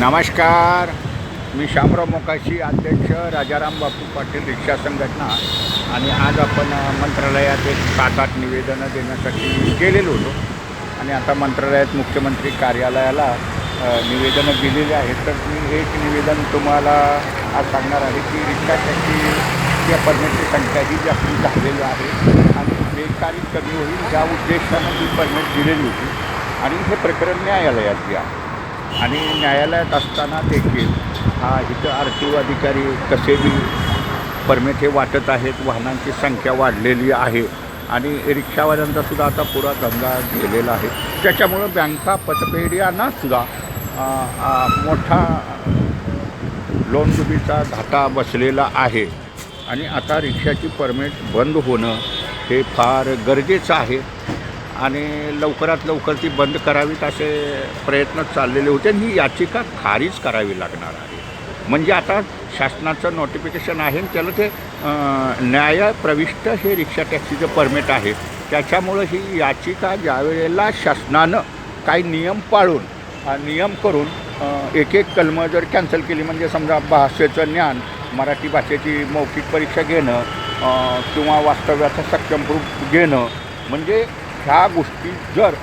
नमस्कार. मी शामराव मोकाशी अध्यक्ष राजाराम बापू पाटील रिक्षा संघटना. आणि आज आपण मंत्रालयात एक सात आठ निवेदनं देण्यासाठी गेलेलो होतो. आणि आता मंत्रालयात मुख्यमंत्री कार्यालयाला निवेदनं दिलेली आहेत. तर मी एक निवेदन तुम्हाला आज सांगणार आहे की रिक्षा टॅक्सी या परमिटची संख्या ही जास्ती झालेली आहे. आणि बेकारी कमी होईल या उद्देशानं ही परमिट दिलेली होती. आणि हे प्रकरण न्यायालयात आहे. आणि न्यायालयात असताना देखील हा इथं आर टी ओ अधिकारी कसे बी परमिट हे वाटत आहेत वाहनांची संख्या वाढलेली आहे आणि रिक्षावाल्यांचा सुद्धा आता पुरा धंदा गेलेला आहे. त्याच्यामुळं बँका पतपेढ्यांना सुद्धा मोठा लोनडुबीचा घाटा बसलेला आहे. आणि आता रिक्षाची परमिट बंद होणं हे फार गरजेचं आहे. आणि लवकरात लवकर ती बंद करावीत असे प्रयत्न चाललेले होते आणि ही याचिका खारीज करावी लागणार आहे. म्हणजे आता शासनाचं नोटिफिकेशन आहे आणि त्याला ते न्याय प्रविष्ट हे रिक्षा टॅक्सीचं परमिट आहे. त्याच्यामुळं ही याचिका ज्यावेळेला शासनानं काही नियम पाळून नियम करून एक एक कलमं जर कॅन्सल केली म्हणजे समजा भाषेचं ज्ञान मराठी भाषेची मौखिक परीक्षा घेणं किंवा वास्तव्याचा सक्षम प्रूफ घेणं म्हणजे ह्या गोष्टी जर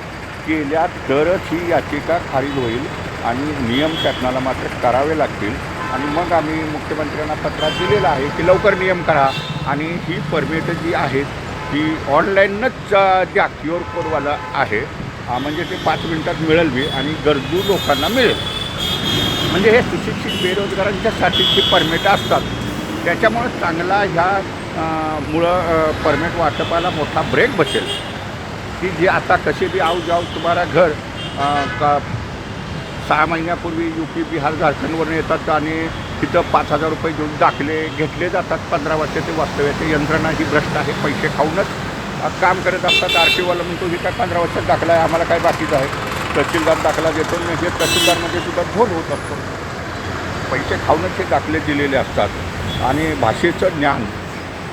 केल्या तरच ही याचिका खारीज होईल आणि नियम शासनाला मात्र करावे लागतील. आणि मग आम्ही मुख्यमंत्र्यांना पत्रात दिलेलं आहे की लवकर नियम करा. आणि ही परमिट जी आहेत ती ऑनलाईनच अ, द्या क्यू आर कोडवाला आहे. म्हणजे ते पाच मिनटात मिळेल बी आणि गरजू लोकांना मिळेल. म्हणजे हे सुशिक्षित बेरोजगारांच्यासाठीची परमिट असतात. त्याच्यामुळं चांगला ह्या मुळं परमिट वाटपाला मोठा ब्रेक बसेल. की जे आता कसे बी आऊ जाऊ तुम्हाला घर का सहा महिन्यापूर्वी यू पी बिहार झारखंडवरून येतात आणि तिथं पाच हजार रुपये घेऊन दाखले घेतले जातात. पंधरा वर्षाचे वास्तव्याचे यंत्रणा ही भ्रष्ट आहे पैसे खाऊनच काम करत असतात. आर टी म्हणतो ही काय पंधरा वर्षात दाखला आहे आम्हाला काय बाकीचं आहे? तहसीलदार दाखला देतो म्हणजे तहसीलदारमध्ये सुद्धा झोल होत असतो. पैसे खाऊनच हे दाखले दिलेले असतात. आणि भाषेचं ज्ञान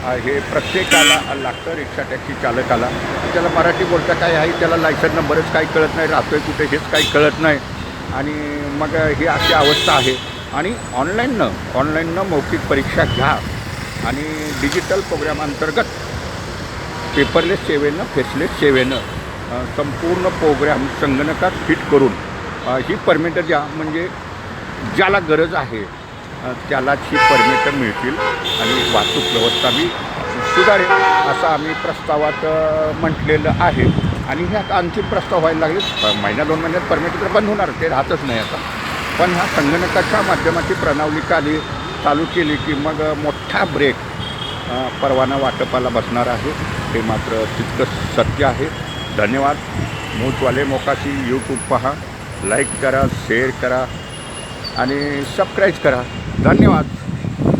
हे प्रत्येकाला लागतं रिक्षा टॅक्सी चालकाला. त्याला मराठी बोलता काय आहे? त्याला लायसन नंबरच काही कळत नाही. राहतोय कुठे हेच काही कळत नाही. आणि मग ही अशी अवस्था आहे. आणि ऑनलाईननं ऑनलाईननं मौखिक परीक्षा घ्या. आणि डिजिटल प्रोग्राम अंतर्गत पेपरलेस सेवेनं फेसलेस सेवेनं संपूर्ण प्रोग्राम संगणकात फिट करून ही परमिट द्या. म्हणजे ज्याला गरज आहे त्यालाच ही परमिट मिळतील आणि वाहतूक व्यवस्था मी सुधारेल असं आम्ही प्रस्तावात म्हटलेलं आहे. आणि ह्यात आणखी प्रस्ताव व्हायला लागले महिन्या दोन महिन्यात परमिट तर बंद होणार ते राहतच नाही आता. पण ह्या संगणकाच्या माध्यमाची प्रणावली काली चालू केली की मग मोठा ब्रेक परवाना वाटपाला बसणार आहे. हे मात्र तितकं सत्य आहे. धन्यवाद. मूचवाले मोकाशी यूट्यूब पहा. लाईक करा शेअर करा आणि सबस्क्राईब करा. धन्यवाद.